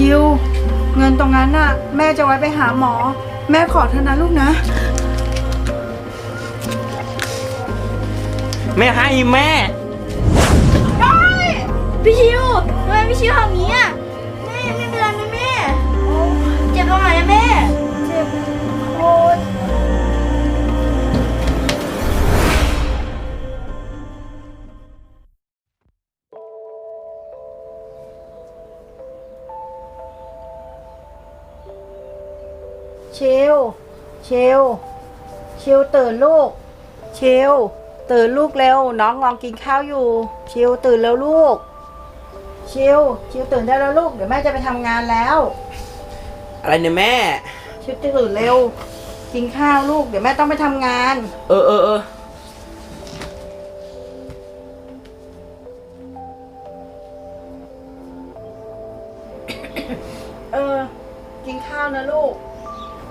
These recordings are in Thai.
ชิว เงินตรงนั้นน่ะ แม่จะไว้ไปหาหมอ แม่ขอเถอะนะลูกนะ ไม่ให้แม่ พี่ชิวทำไมพี่ชิวทำอย่างนี้อะแม่ไม่เป็นไรนะแม่เจ็บตรงไหนอะแม่ ชิวชิวตื่นลูกชิวตื่นลูกเร็ว น้องลองกินข้าวอยู่ชิวตื่นแล้วลูกชิวชิวตื่นได้แล้วลูก เดี๋ยวแม่จะไปทำงานแล้ว อะไรเนี่ยแม่ชิวตื่นเร็ว กินข้าวลูก เดี๋ยวแม่ต้องไปทำงาน เออเออเออเออ กินข้าวนะลูก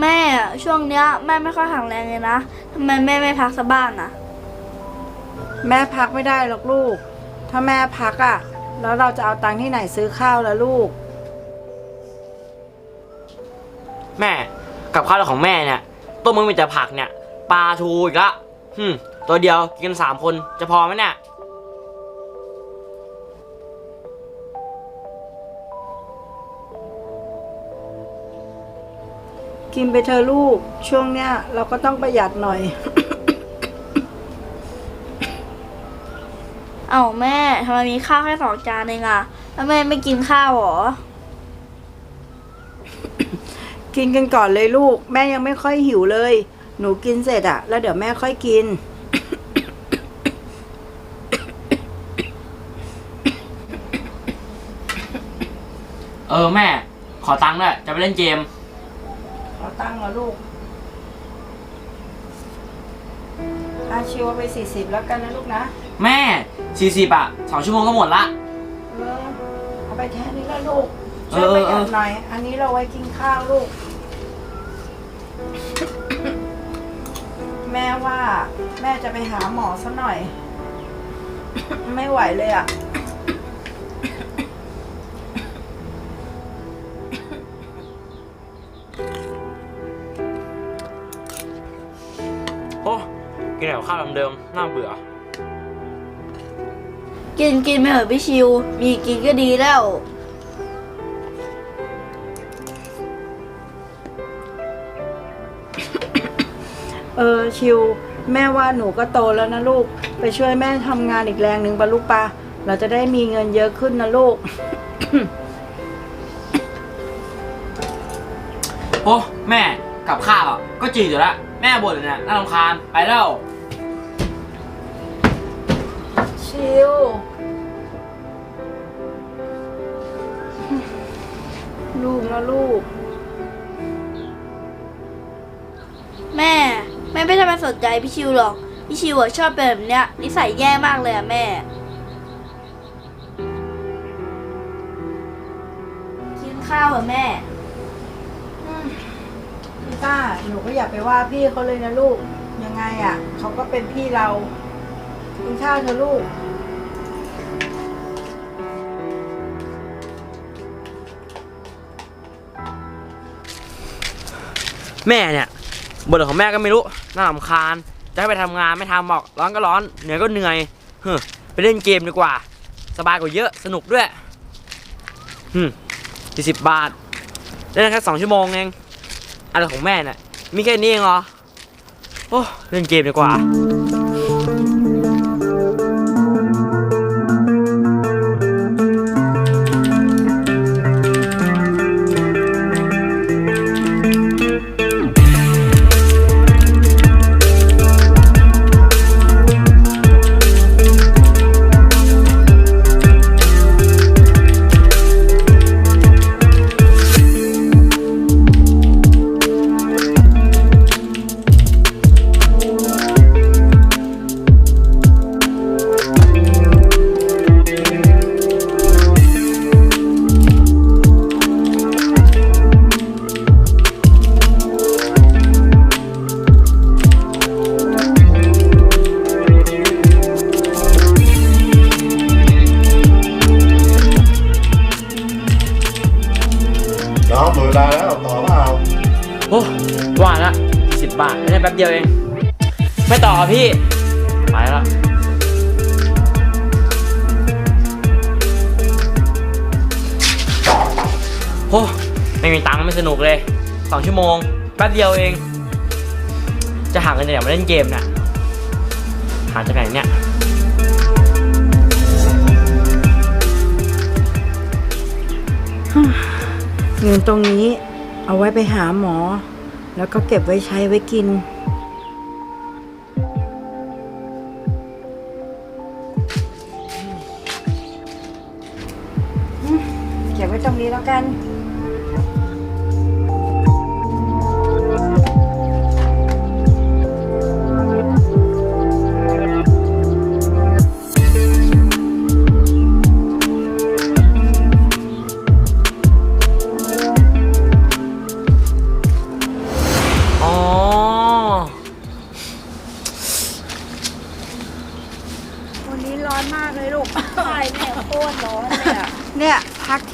แม่อะช่วงเนี้ยแม่ไม่ค่อยแข็งแรงเลยนะทำไมแม่ไม่พักสักบ้านอะแม่พักไม่ได้หรอกลูก ถ้าแม่พักอะ่ะ แล้วเราจะเอาตังค์ที่ไหนซื้อข้าวล่ะลูก แม่กับข้าวของแม่เนี่ยต้มมึงมีแต่ผักเนี่ยปลาทูอีกละหึมตัวเดียวกินกันสามคนจะพอไหมเนี่ย กินไปเธอลูก ช่วงเนี้ย เราก็ต้องประหยัดหน่อย เอาแม่ทำไมมีข้าวแค่สองจานเองอะแล้วแม่ไม่กินข้าวหรอ กินกันก่อนเลยลูก แม่ยังไม่ค่อยหิวเลย หนูกินเสร็จอะแล้วเดี๋ยวแม่ค่อยกิน เออแม่ ขอตังค์ด้วยจะไปเล่นเกม ตังค์เหรอลูกอาชิวเอาไปสี่สิบแล้วกันนะลูกนะแม่สี่สิบอะสองชั่วโมงก็หมดละ เออเอาไปแค่นี้ละลูกเอช่วยอประหยัดเออหน่อย อันนี้เราไว้กินข้าวลูก แม่ว่า แม่จะไปหาหมอซะหน่อย ไม่ไหวเลยอะ กินแต่กับข้าวเดิมๆน่าเบื่อ กินกินไปเถอะพี่ชิว มีกินก็ดีแล้ว เออชิว แม่ว่าหนูก็โตแล้วนะลูก ไปช่วยแม่ทำงานอีกแรงหนึ่งปะลูกปะเราจะได้มีเงินเยอะขึ้นนะลูก โอ้แม่กับข้าวอะก็จืดอยู่ละแม่บ่นเลยเนี่ยน่ารำคาญไปแล้ว ชิวลูกนะลูก แม่ แม่ไม่ทำไมสนใจพี่ชิวหรอก พี่ชิวอะชอบเป็นแบบเนี้ยนิสัยแย่มากเลยอะแม่ กินข้าวเหรอะแม่ พี่ต้าหนูก็อย่าไปว่าพี่เขาเลยนะลูก ยังไงอะ เขาก็เป็นพี่เรากินข้าวเถอะลูก แม่เนี่ยบทของแม่ก็ไม่รู้น่าลำคาญจะให้ไปทำงานไม่ทำบอกร้อนก็ร้อนเหนื่อยก็เหนื่อยเฮ้ไปเล่นเกมดีกว่า สบายกว่าเยอะสนุกด้วยฮึสี่สิบบาทเล่นแค่สองชั่วโมงเองอะไรของแม่เนี่ยมีแค่นี้เองเหรอโอ้เล่นเกมดีกว่า ป๊บเดียวเอง ไม่ต่อพี่ ไปละโอ้ไม่มีตังค์ไม่สนุกเลยสองชั่วโมง แป๊บเดียวเอง จะหาเงินจากไหนมาเล่นเกมเนี่ยหาจากไหนเนี่ยเงินตรงนี้เอาไว้ไปหาหมอ แล้วก็เก็บไว้ใช้ไว้กิน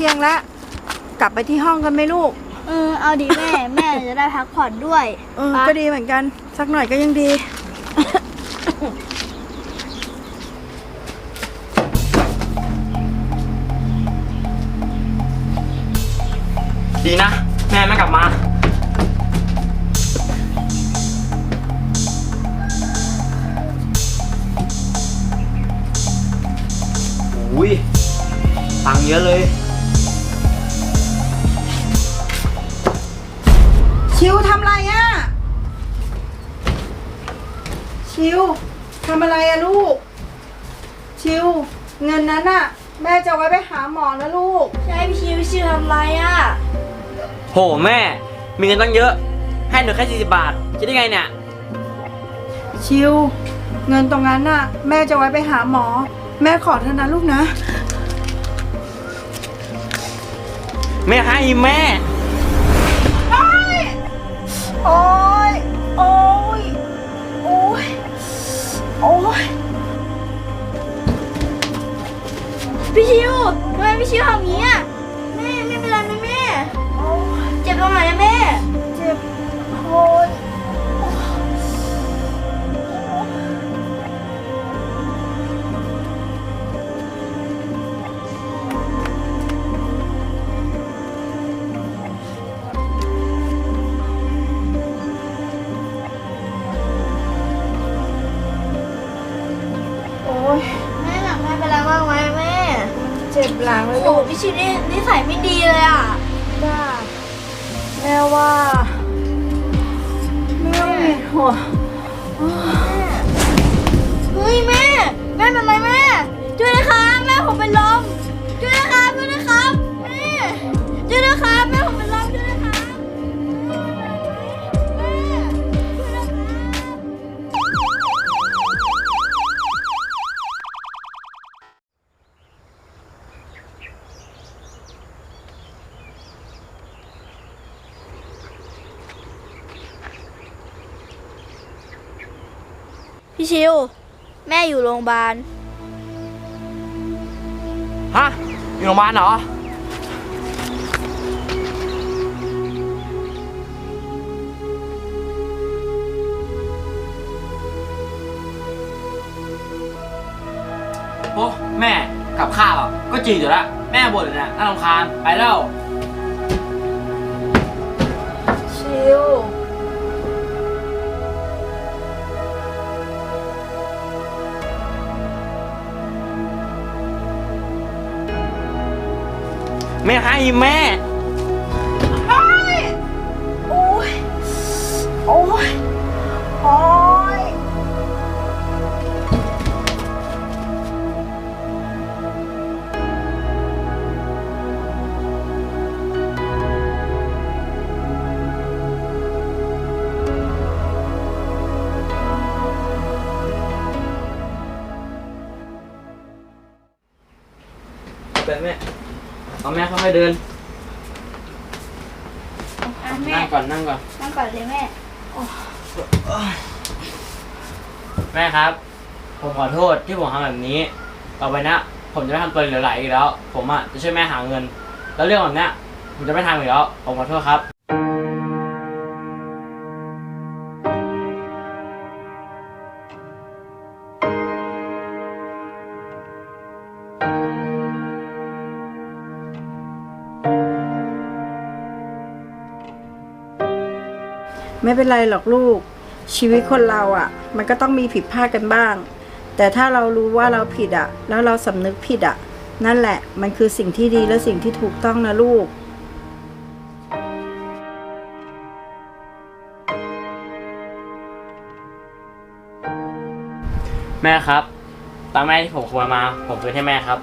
ยงแล้ว กลับไปที่ห้องกันไหมลูก เออเอาดิแม่ แม่จะได้พักผ่อนด้วยเออไปก็ดีเหมือนกัน สักหน่อยก็ยังดี ดีนะ แม่ไม่กลับมา อุ้ยตังค์เยอะเลย เงินนั้นอะแม่จะเอาไว้ไปหาหมอนะลูก ใช่พี่ชิวพี่ชิวทำไรอะ โหแม่ มีเงินตั้งเยอะ ให้หนูแค่40บาทคิดได้ไงเนี่ย ชิว เงินตรงนั้นน่ะ แม่จะไว้ไปหาหมอ แม่ขอเท่านั้นลูกนะ ไม่ให้แม่ โอ้ พี่ชิวทำไมพี่ชิวทำอย่างนี้อะแม่ไม่เป็นไรไหมแม่ เจ็บตรงไหนอะแม่ เลยโอ้ลูกพี่ชินี่นิสัยไม่ดีเลยอะ จ้าแม่ว่าแม่เวียนหัวเฮ้ยแม่ แม่เป็นไรแม่ ช่วยนะครับแม่ผมเป็นลม ช่วยนะครับช่วยนะครับแม่ช่วยนะครับแม่ แม่อยู่โรงพยาบาล ฮะ อยู่โรงพยาบาลเหรอ โอ้แม่กับข้าวอะก็จืดอยู่แล้วแม่บ่นเลยนะน่ารำคาญไปแล้ว ไม่ให้แม่ โอ้ย โอ้ย โอ้ยไปแม่ เอาแม่ค่อยๆเดิน อะแม่นั่งก่อนนั่งก่อน นั่งก่อนเลยแม่แม่ครับ ผมขอโทษที่ผมทำแบบนี้ ต่อไปนะ ผมจะไม่ทำตัวเหลวไหลอีกแล้ว ผมอะจะช่วยแม่หาเงิน แล้วเรื่องแบบเนี้ยผผมจะไม่ทำอีกแล้ว ผมขอโทษครับ ไม่เป็นไรหรอกลูก ชีวิตคนเราอะ่ะ มันก็ต้องมีผิดพลาดกันบ้าง แต่ถ้าเรารู้ว่าเราผิดอะ่ะ แล้วเราสำนึกผิดอะ่ะ นั่นแหละ มันคือสิ่งที่ดีและสิ่งที่ถูกต้องนะลูกแม่ครับ ตังค์แม่ที่ผมขโมยมา ผมคืนให้แม่ครับ